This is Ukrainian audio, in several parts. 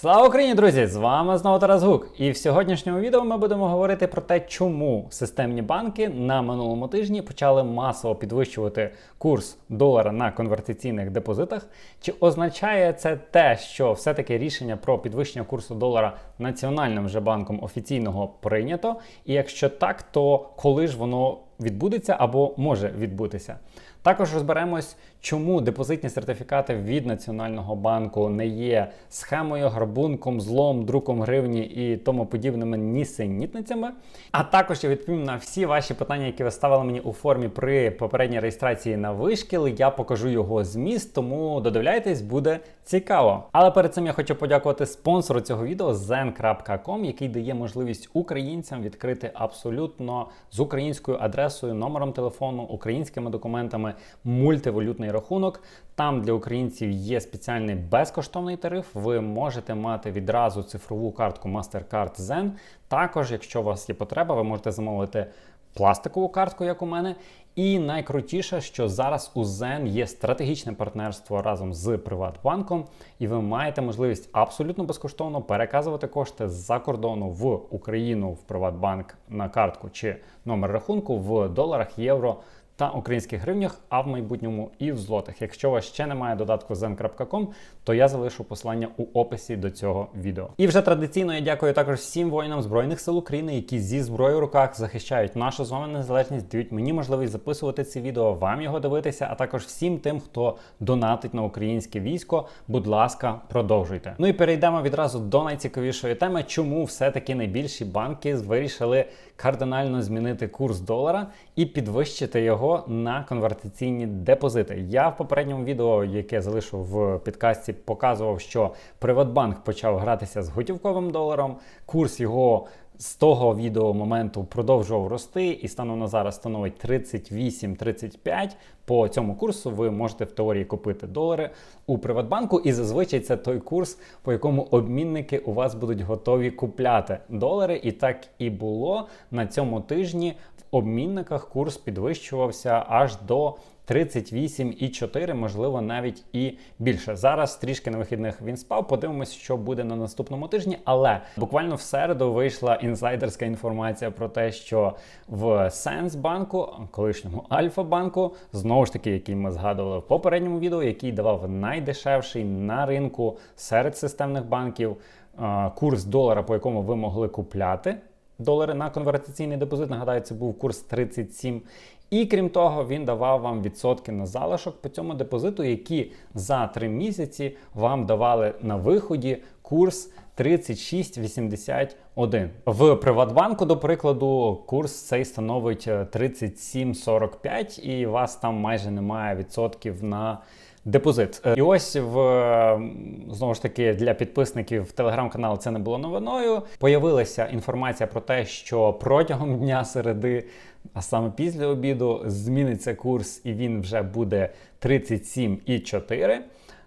Слава Україні, друзі! З вами знову Тарас Гук. І в сьогоднішньому відео ми будемо говорити про те, чому системні банки на минулому тижні почали масово підвищувати курс долара на конвертаційних депозитах. Чи означає це те, що все-таки рішення про підвищення курсу долара національним вже банком офіційного прийнято? І якщо так, то коли ж воно відбудеться або може відбутися? Також розберемось, чому депозитні сертифікати від Національного банку не є схемою, грабунком, злом, друком гривні і тому подібними нісенітницями. А також я відповім на всі ваші питання, які ви ставили мені у формі при попередній реєстрації на вишкіл. Я покажу його зміст, тому додивляйтесь, буде цікаво. Але перед цим я хочу подякувати спонсору цього відео zen.com, який дає можливість українцям відкрити абсолютно з українською адресою, номером телефону, українськими документами мультивалютний рахунок. Там для українців є спеціальний безкоштовний тариф. Ви можете мати відразу цифрову картку MasterCard Zen. Також, якщо у вас є потреба, ви можете замовити пластикову картку, як у мене. І найкрутіше, що зараз у Zen є стратегічне партнерство разом з Приватбанком, і ви маєте можливість абсолютно безкоштовно переказувати кошти з-за кордону в Україну в Приватбанк на картку чи номер рахунку в доларах, євро та українських гривнях, а в майбутньому і в злотих. Якщо у вас ще немає додатку zen.com, то я залишу посилання у описі до цього відео. І вже традиційно я дякую також всім воїнам збройних сил України, які зі зброєю в руках захищають нашу з вами незалежність, дають мені можливість записувати ці відео, вам його дивитися, а також всім тим, хто донатить на українське військо. Будь ласка, продовжуйте. Ну і перейдемо відразу до найцікавішої теми, чому все-таки найбільші банки вирішили кардинально змінити курс долара і підвищити його на конвертаційні депозити. Я в попередньому відео, яке залишу в підкасті, показував, що Приватбанк почав гратися з готівковим доларом. Курс його з того відео моменту продовжував рости і станом на зараз становить 38-35. По цьому курсу ви можете в теорії купити долари у Приватбанку, і зазвичай це той курс, по якому обмінники у вас будуть готові купляти долари. І так і було на цьому тижні. В обмінниках курс підвищувався аж до 38,4, можливо, навіть і більше. Зараз трішки на вихідних він спав. Подивимось, що буде на наступному тижні. Але буквально в середу вийшла інсайдерська інформація про те, що в Сенсбанку, колишньому Альфа-банку, знову ж таки, який ми згадували в попередньому відео, який давав найдешевший на ринку серед системних банків курс долара, по якому ви могли купляти. Долари на конвертаційний депозит. Нагадаю, це був курс 37 і крім того, він давав вам відсотки на залишок по цьому депозиту, які за три місяці вам давали на виході курс 36,81. В Приватбанку, до прикладу, курс цей становить 37,45 і вас там майже немає відсотків на депозит. І ось в знову ж таки для підписників телеграм-каналу це не було новиною. Появилася інформація про те, що протягом дня середи, а саме після обіду, зміниться курс, і він вже буде 37,4.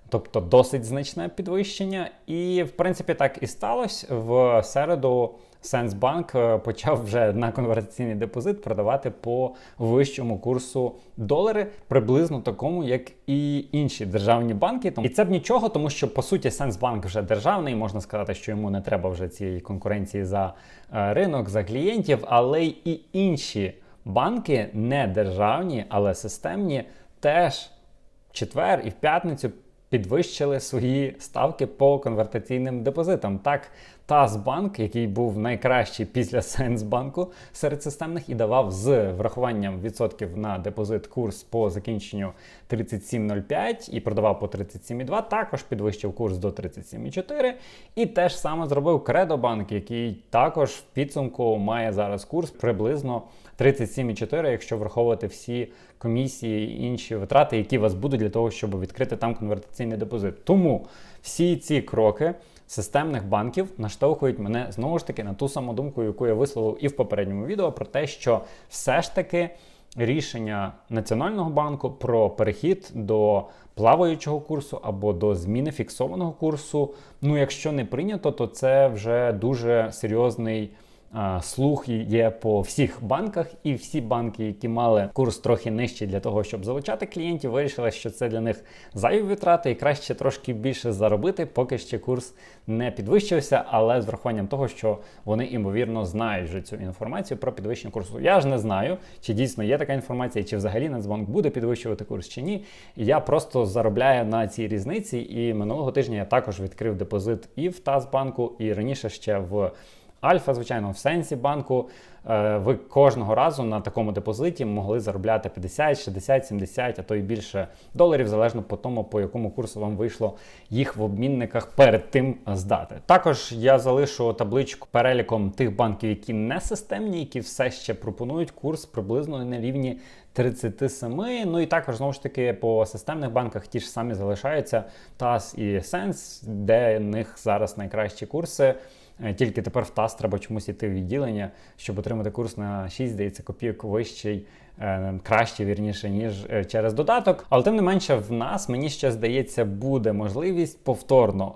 Тобто досить значне підвищення. І, в принципі, так і сталося. В середу Сенсбанк почав вже на конвертаційний депозит продавати по вищому курсу долари, приблизно такому, як і інші державні банки. І це б нічого, тому що по суті Сенсбанк вже державний. Можна сказати, що йому не треба вже цієї конкуренції за е, ринок, за клієнтів, але й інші банки не державні, але системні, теж в четвер і в п'ятницю підвищили свої ставки по конвертаційним депозитам. Так, Тазбанк, який був найкращий після Сенсбанку серед системних, і давав з врахуванням відсотків на депозит курс по закінченню 37,05 і продавав по 37,2, також підвищив курс до 37,4. І те ж саме зробив Кредобанк, який також в підсумку має зараз курс приблизно 37,4, якщо враховувати всі комісії і інші витрати, які у вас будуть для того, щоб відкрити там конвертаційний депозит. Тому всі ці кроки системних банків наштовхують мене знову ж таки на ту саму думку, яку я висловив і в попередньому відео, про те, що все ж таки рішення Національного банку про перехід до плаваючого курсу або до зміни фіксованого курсу. Ну, якщо не прийнято, то це вже дуже серйозний слух є по всіх банках, і всі банки, які мали курс трохи нижчий для того, щоб залучати клієнтів, вирішили, що це для них зайві витрати, і краще трошки більше заробити, поки ще курс не підвищився, але з врахуванням того, що вони ймовірно знають вже цю інформацію про підвищення курсу. Я ж не знаю, чи дійсно є така інформація, чи взагалі Нацбанк буде підвищувати курс чи ні. Я просто заробляю на цій різниці. І минулого тижня я також відкрив депозит і в Тазбанку, і раніше ще в. Альфа, звичайно, в сенсі банку. Е, ви кожного разу на такому депозиті могли заробляти 50, 60, 70, а то й більше доларів, залежно по тому, по якому курсу вам вийшло їх в обмінниках перед тим здати. Також я залишу табличку переліком тих банків, які не системні, які все ще пропонують курс приблизно на рівні 37. Ну і також знову ж таки по системних банках ті ж самі залишаються ТАС і Сенс, де в них зараз найкращі курси. Е, Тільки тепер в ТАС треба чомусь йти в відділення, щоб отримати курс на 6, здається, копійок вищий, е, краще, вірніше, ніж е, через додаток. Але тим не менше, в нас, мені ще здається, буде можливість повторно.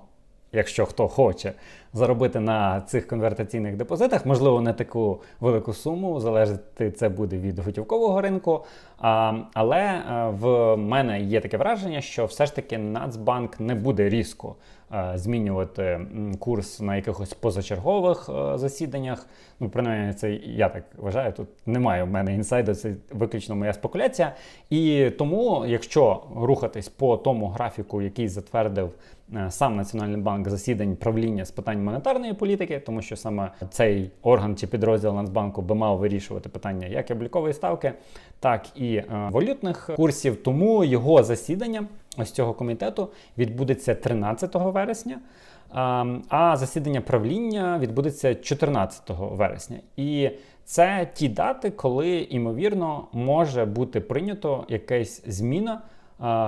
Якщо хто хоче заробити на цих конвертаційних депозитах, можливо, не таку велику суму, залежати це буде від готівкового ринку. А, але в мене є таке враження, що все ж таки Нацбанк не буде різко а, змінювати курс на якихось позачергових а, засіданнях. Ну, принаймні, це я так вважаю. Тут немає в мене інсайду, це виключно моя спекуляція. І тому, якщо рухатись по тому графіку, який затвердив е, сам Національний банк засідань правління з питань монетарної політики, тому що саме цей орган чи підрозділ Нацбанку би мав вирішувати питання як облікової ставки, так і е, валютних курсів. Тому його засідання ось цього комітету відбудеться 13 вересня. А, а засідання правління відбудеться 14 вересня. І це ті дати, коли ймовірно може бути прийнято якась зміна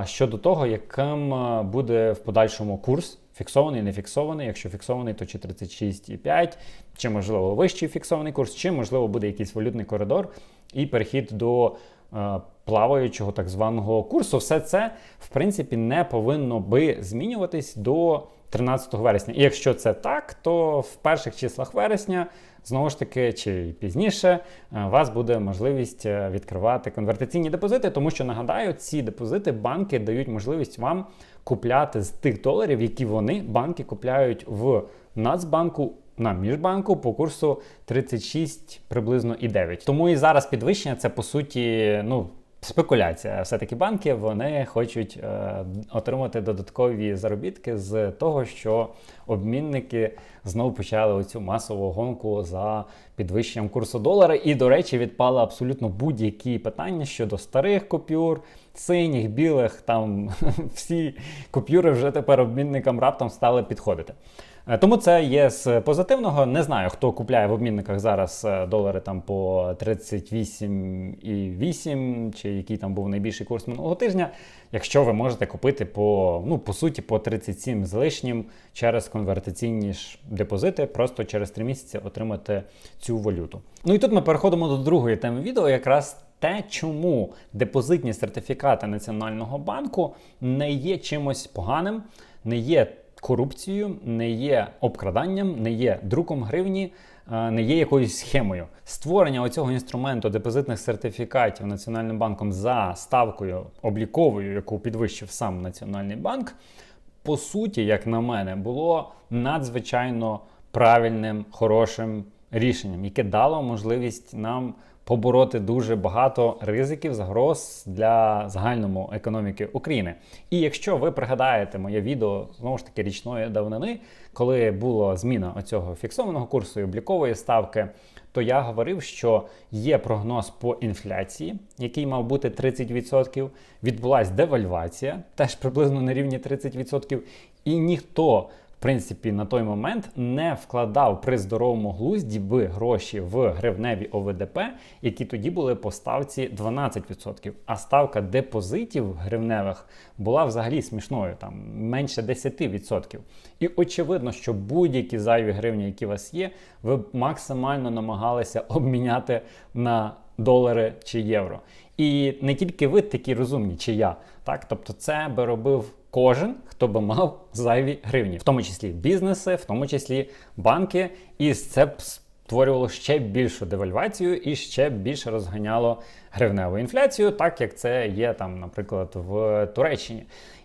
щодо того, яким буде в подальшому курс. Фіксований, не фіксований. Якщо фіксований, то чи 36,5, чи можливо вищий фіксований курс, чи можливо буде якийсь валютний коридор і перехід до е, плаваючого так званого курсу. Все це в принципі не повинно би змінюватись до 13 вересня. І якщо це так, то в перших числах вересня. Знову ж таки, чи пізніше е, у вас буде можливість е, відкривати конвертаційні депозити, тому що нагадаю, ці депозити банки дають можливість вам купляти з тих доларів, які вони банки купляють в Нацбанку. На міжбанку по курсу 36 приблизно і 9. Тому і зараз підвищення це по суті ну спекуляція. Все таки банки вони хочуть е, отримати додаткові заробітки з того, що обмінники знову почали оцю масову гонку за підвищенням курсу долара. І, до речі, відпали абсолютно будь-які питання щодо старих купюр, синіх, білих. Там всі купюри вже тепер обмінникам раптом стали підходити. Е, Тому це є з позитивного. Не знаю, хто купляє в обмінниках зараз е, долари там по 38,8, чи який там був найбільший курс минулого тижня. Якщо ви можете купити по ну по суті по 37 з лишнім через конвертаційні ж депозити, просто через 3 місяці отримати цю валюту. Ну і тут ми переходимо до другої теми відео, якраз. Те, чому депозитні сертифікати Національного банку не є чимось поганим, не є корупцією, не є обкраданням, не є друком гривні, е, не є якоюсь схемою. Створення оцього інструменту депозитних сертифікатів Національним банком за ставкою обліковою, яку підвищив сам Національний банк, по суті, як на мене, було надзвичайно правильним, хорошим рішенням, яке дало можливість нам побороти дуже багато ризиків, загроз для загальному економіки України. І якщо ви пригадаєте моє відео знову ж таки річної давнини, коли була зміна оцього фіксованого курсу і облікової ставки, то я говорив, що є прогноз по інфляції, який мав бути 30%. Відбулася девальвація, теж приблизно на рівні 30%. І ніхто в принципі, на той момент не вкладав при здоровому глузді би гроші в гривневі ОВДП, які тоді були по ставці 12%. А ставка депозитів гривневих була взагалі смішною, там менше 10%. І очевидно, що будь-які зайві гривні, які у вас є, ви максимально намагалися обміняти на долари чи євро. І не тільки ви такі розумні, чи я. Так, тобто, це би робив кожен, хто би мав зайві гривні, в тому числі бізнеси, в тому числі банки. І це б створювало ще більшу девальвацію і ще більше розганяло гривневу інфляцію, так як це є там, наприклад, в Туреччині.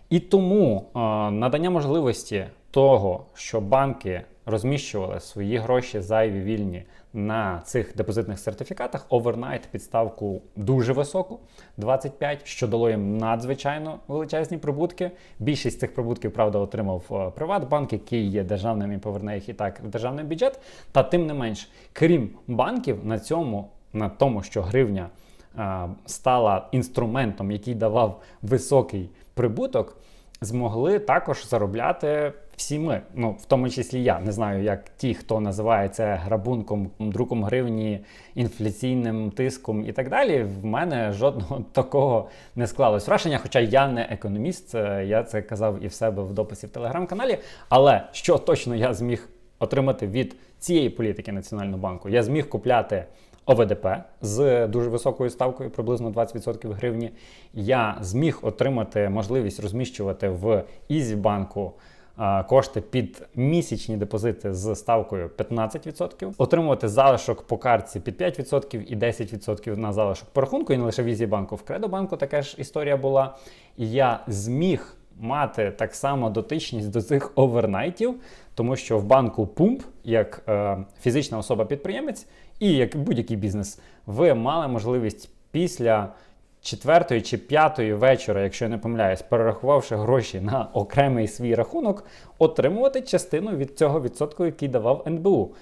І тому е, надання можливості того, що банки розміщували свої гроші зайві вільні на цих депозитних сертифікатах, овернайт підставку дуже високу 25, що дало їм надзвичайно величезні прибутки. Більшість цих прибутків, правда, отримав е, Приватбанк, який є державним і поверне їх і так в державний бюджет. Та тим не менш, крім банків, на цьому, на тому, що гривня е, стала інструментом, який давав високий прибуток, змогли також заробляти всі ми, ну в тому числі я не знаю, як ті, хто називає це грабунком, друком гривні, інфляційним тиском і так далі. В мене жодного такого не склалось враження. Хоча я не економіст, е, я це казав і в себе в дописі в телеграм-каналі. Але що точно я зміг отримати від цієї політики Національного банку, я зміг купляти. ОВДП з дуже високою ставкою, приблизно 20% гривні. Я зміг отримати можливість розміщувати в Ізібанку кошти під місячні депозити з ставкою 15%, отримувати залишок по картці під 5% і 10% на залишок по рахунку, і не лише в Ізібанку, в Кредобанку така ж історія була. І я зміг мати так само дотичність до цих овернайтів, тому що в банку Пумп, як е, фізична особа-підприємець, і як будь-який бізнес, ви мали можливість після четвертої чи п'ятої вечора, якщо я не помиляюсь, перерахувавши гроші на окремий свій рахунок, отримувати частину від цього відсотку, який давав НБУ.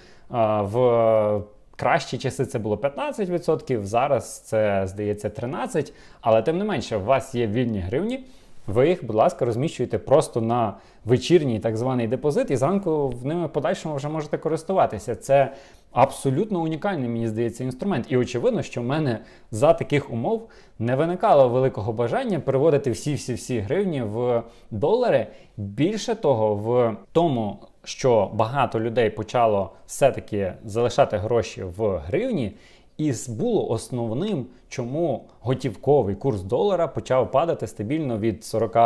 В Кращі часи це було 15%, зараз це здається 13%, але тим не менше, у вас є вільні гривні. Ви їх, будь ласка, розміщуєте просто на вечірній так званий депозит, і зранку в ними подальшому вже можете користуватися. Це абсолютно унікальний, мені здається, інструмент. І очевидно, що в мене за таких умов не виникало великого бажання переводити всі-всі-всі гривні в долари. Більше того, в тому, що багато людей почало все-таки залишати гроші в гривні. І було основним, чому готівковий курс долара почав падати стабільно від 40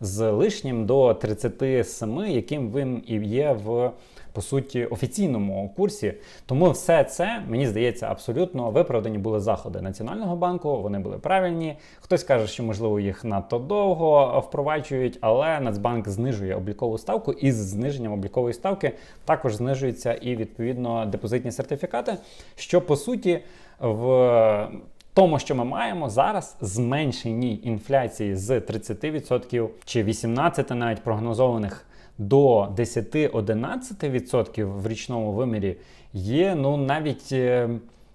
з лишнім до 37, яким він і є в по суті офіційному курсі. Тому все це мені здається абсолютно виправдані були заходи Національного банку. Вони були правильні. Хтось каже, що можливо їх надто довго впроваджують, але Нацбанк знижує облікову ставку, і з зниженням облікової ставки також знижуються і відповідно депозитні сертифікати, що по суті в тому, що ми маємо зараз зменшеній інфляції з 30% чи 18% навіть прогнозованих до 10-11% в річному вимірі є ну навіть е,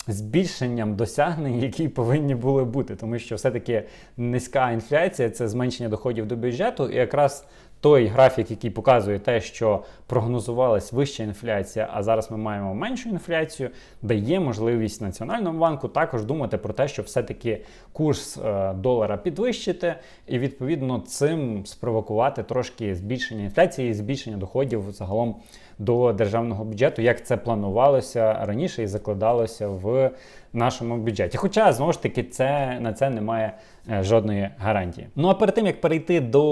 збільшенням досягнень, які повинні були бути, тому що все-таки низька інфляція це зменшення доходів до бюджету, і якраз той графік, який показує те, що прогнозувалась вища інфляція, а зараз ми маємо меншу інфляцію, дає можливість Національному банку також думати про те, що все-таки курс е, долара підвищити, і відповідно цим спровокувати трошки збільшення інфляції, збільшення доходів загалом до державного бюджету, як це планувалося раніше і закладалося в нашому бюджеті. Хоча знову ж таки це на це немає е, жодної гарантії. Ну а перед тим як перейти до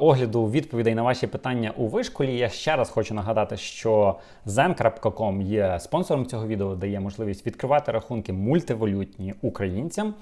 огляду відповідей на ваші питання у вишколі, я ще раз хочу нагадати, що zen.com є спонсором цього відео, дає можливість відкривати рахунки мультивалютні українцям.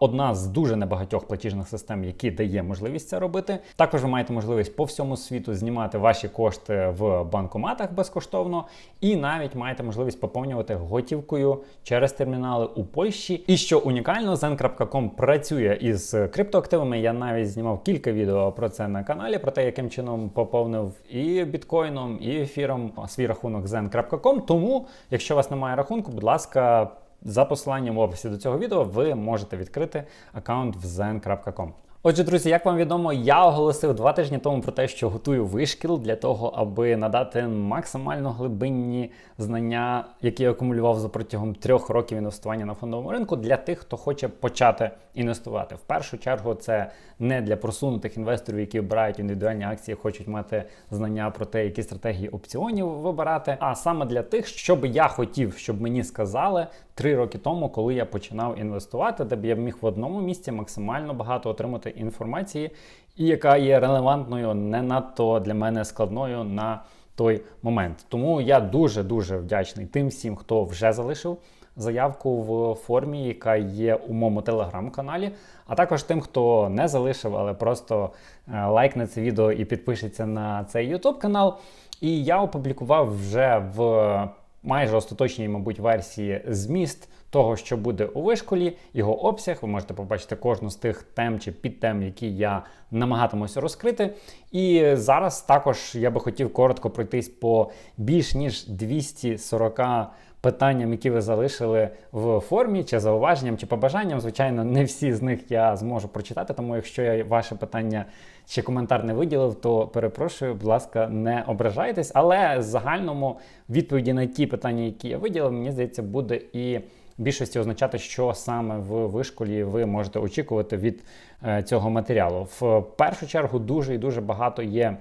Одна з дуже небагатьох платіжних систем, які дає можливість це робити. Також ви маєте можливість по всьому світу знімати ваші кошти в банкоматах безкоштовно, і навіть маєте можливість поповнювати готівкою через термінали у Польщі. І що унікально, Zen.com працює із криптоактивами. Я навіть знімав кілька відео про це на каналі, про те, яким чином поповнив і біткоїном, і ефіром свій рахунок Zen.com. Тому, якщо у вас немає рахунку, будь ласка. За посиланням в описі до цього відео ви можете відкрити аккаунт в zen.com. Отже, друзі, як вам відомо, я оголосив два тижні тому про те, що готую вишкіл для того, аби надати максимально глибинні знання, які я акумулював за протягом трьох років інвестування на фондовому ринку, для тих, хто хоче почати інвестувати. В першу чергу це не для просунутих інвесторів, які обирають індивідуальні акції, хочуть мати знання про те, які стратегії опціонів вибирати, а саме для тих, щоб я хотів, щоб мені сказали три роки тому, коли я починав інвестувати, де б я міг в одному місці максимально багато отримати інформації, і яка є релевантною, не надто для мене складною на той момент. Тому я дуже дуже вдячний тим всім, хто вже залишив заявку в формі, яка є у моєму телеграм-каналі, а також тим, хто не залишив, але просто е, лайкне це відео і підпишеться на цей YouTube канал. І я опублікував вже в майже остаточній, мабуть, версії зміст того, що буде у вишколі, його обсяг. Ви можете побачити кожну з тих тем чи підтем, які я намагатимуся розкрити. І зараз також я би хотів коротко пройтись по більш ніж 240 питанням, які ви залишили в формі, чи зауваженням, чи побажанням. Звичайно, не всі з них я зможу прочитати, тому якщо я ваше питання чи коментар не виділив, то перепрошую, будь ласка, не ображайтесь. Але в загальному відповіді на ті питання, які я виділив, мені здається, буде і. Більшості означати, що саме в вишколі ви можете очікувати від е, цього матеріалу. В першу чергу дуже і дуже багато є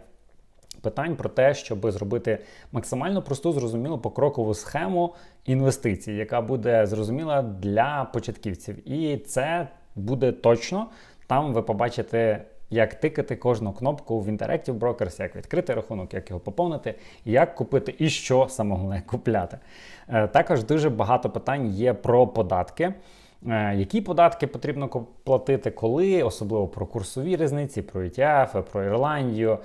питань про те, щоб зробити максимально просту, зрозумілу покрокову схему інвестицій, яка буде зрозуміла для початківців. І це буде точно. Там ви побачите. Як тикати кожну кнопку в Interactive Brokers, як відкрити рахунок, як його поповнити, як купити і що саме головне купляти. Е, також дуже багато питань є про податки. Е, які податки потрібно платити, коли, особливо про курсові різниці, про ETF, про Ірландію.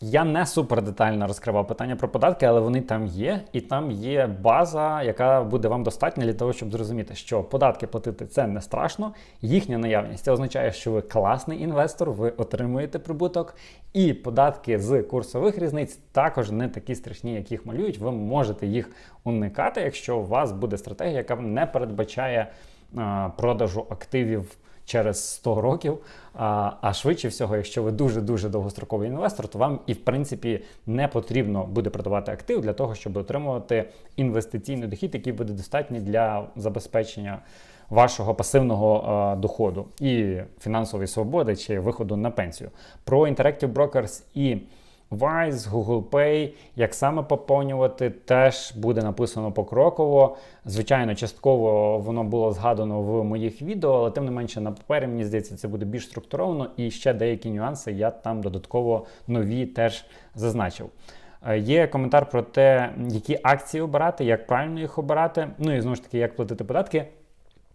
Я не супер детально розкривав питання про податки, але вони там є, і там є база, яка буде вам достатня для того, щоб зрозуміти, що податки платити це не страшно. Їхня наявність це означає, що ви класний інвестор, ви отримуєте прибуток, і податки з курсових різниць також не такі страшні, як їх малюють. Ви можете їх уникати, якщо у вас буде стратегія, яка не передбачає продажу активів через 100 років. А швидше всього, якщо ви дуже-дуже довгостроковий інвестор, то вам і в принципі не потрібно буде продавати актив для того, щоб отримувати інвестиційний дохід, який буде достатній для забезпечення вашого пасивного доходу і фінансової свободи чи виходу на пенсію. Про Interactive Brokers і Wise, Google Pay, як саме поповнювати, теж буде написано покроково. Звичайно, частково воно було згадано в моїх відео, але тим не менше на папері, мені здається, це буде більш структуровано і ще деякі нюанси я там додатково нові теж зазначив. Е, є коментар про те, які акції обирати, як правильно їх обирати, ну і знову ж таки, як платити податки.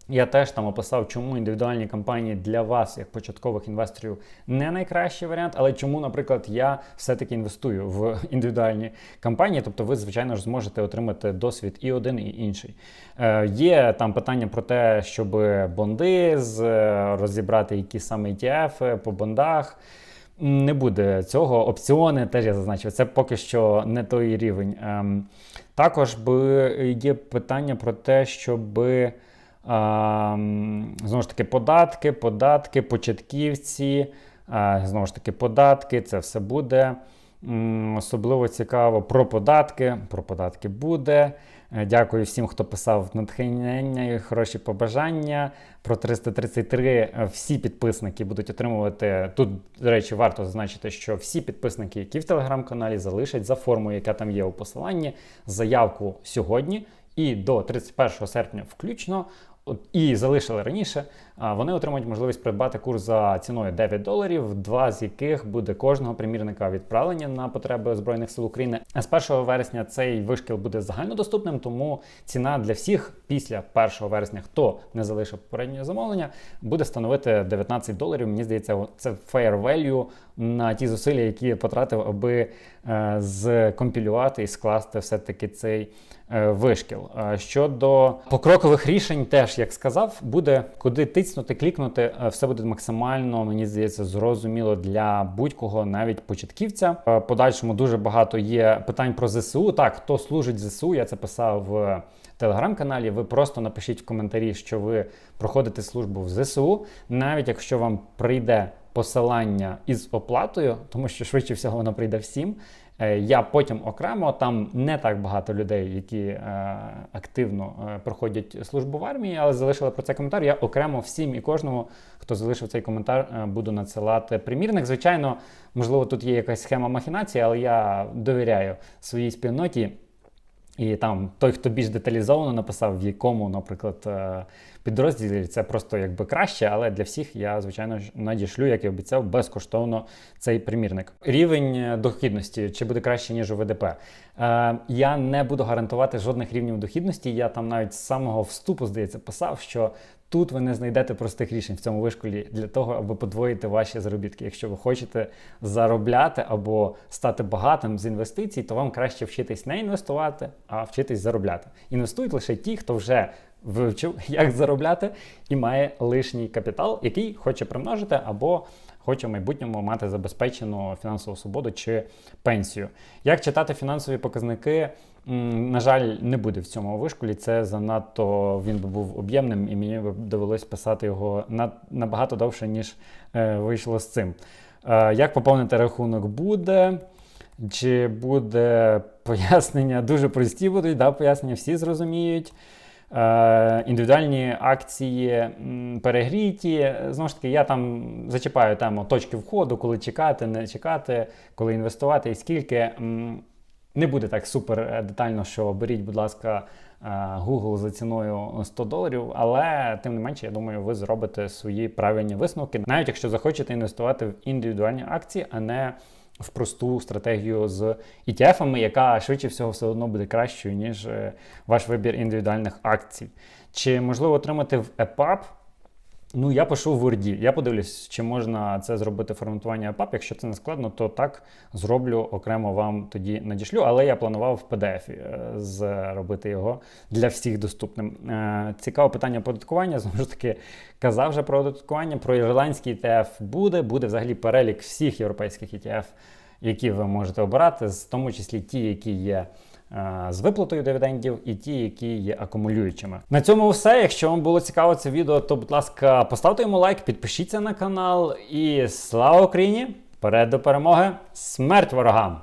Я теж там описав, чому індивідуальні компанії для вас, як початкових інвесторів, не найкращий варіант, але чому, наприклад, я все-таки інвестую в індивідуальні компанії, тобто ви, звичайно ж, зможете отримати досвід і один, і інший. Е, Є там питання про те, щоб бонди з, розібрати, які саме ETF по бондах. Не буде цього. Опціони теж я зазначив. Це поки що не той рівень. Ем, також є питання про те, щоби. Знову ж таки, податки, податки, початківці, знову ж таки, податки, це все буде. Особливо цікаво про податки. Про податки буде. Е, дякую всім, хто писав натхнення і хороші побажання. Про 333 е, всі підписники будуть отримувати. Тут, до речі, варто зазначити, що всі підписники, які в телеграм-каналі, залишать за формою, яка там є у посиланні, заявку сьогодні і до 31 серпня включно і залишили раніше, вони отримують можливість придбати курс за ціною 9 доларів, два з яких буде кожного примірника відправлення на потреби Збройних сил України. А з 1 вересня цей вишкіл буде загальнодоступним, тому ціна для всіх після 1 вересня, хто не залишив попереднє замовлення, буде становити 19 доларів. Мені здається, це fair value на ті зусилля, які потратив, аби е, зкомпілювати і скласти все-таки цей е, вишкіл. Щодо покрокових рішень, теж як сказав, буде куди тицнути, клікнути, е, все буде максимально, мені здається, зрозуміло для будь-кого, навіть початківця. Подальшому дуже багато є питань про ЗСУ. Так, хто служить ЗСУ, я це писав в телеграм-каналі. Ви просто напишіть в коментарі, що ви проходите службу в ЗСУ, навіть якщо вам прийде посилання із оплатою, тому що швидше всього воно прийде всім. Е, я потім окремо там не так багато людей, які е, активно е, проходять службу в армії, але залишили про це коментар. Я окремо всім і кожному, хто залишив цей коментар, е, буду надсилати примірник. Звичайно, можливо, тут є якась схема махінації, але я довіряю своїй спільноті. І там той, хто більш деталізовано написав, в якому, наприклад, е, підрозділі це просто якби краще, але для всіх я, звичайно ж, надішлю, як і обіцяв, безкоштовно цей примірник. Рівень е, дохідності чи буде краще, ніж у ВДП. Е, я не буду гарантувати жодних рівнів дохідності. Я там навіть з самого вступу, здається, писав, що тут ви не знайдете простих рішень в цьому вишколі для того, аби подвоїти ваші заробітки. Якщо ви хочете заробляти або стати багатим з інвестицій, то вам краще вчитись не інвестувати, а вчитись заробляти. Інвестують лише ті, хто вже вивчив, як заробляти, і має лишній капітал, який хоче примножити або хоче в майбутньому мати забезпечену фінансову свободу чи пенсію. Як читати фінансові показники? На жаль, не буде в цьому вишколі. Це занадто він би був об'ємним, і мені б довелось писати його на, набагато довше, ніж е, вийшло з цим. Е, як поповнити рахунок буде? Чи буде пояснення дуже прості будуть, да, пояснення всі зрозуміють. Е, індивідуальні акції перегріті. Знову ж таки, я там зачіпаю тему точки входу, коли чекати, не чекати, коли інвестувати і скільки. Не буде так супер е, детально, що беріть, будь ласка, е, Google за ціною 100 доларів, але тим не менше, я думаю, ви зробите свої правильні висновки, навіть якщо захочете інвестувати в індивідуальні акції, а не в просту стратегію з ETF-ами, яка швидше всього все одно буде кращою, ніж е, ваш вибір індивідуальних акцій. Чи можливо отримати в EPUB? Ну, я пишу в Word. Я подивлюсь, чи можна це зробити форматування EPUB. Якщо це не складно, то так зроблю окремо вам тоді надішлю. Але я планував в PDF е, зробити його для всіх доступним. Е, Цікаве питання оподаткування. Знову ж таки, казав вже про оподаткування. Про ірландський ETF буде. Буде взагалі перелік всіх європейських ETF, які ви можете обирати, в тому числі ті, які є. Е, З виплатою дивідендів і ті, які є акумулюючими. На цьому все. Якщо вам було цікаво це відео, то, будь ласка, поставте йому лайк, підпишіться на канал і слава Україні! Вперед до перемоги! Смерть ворогам!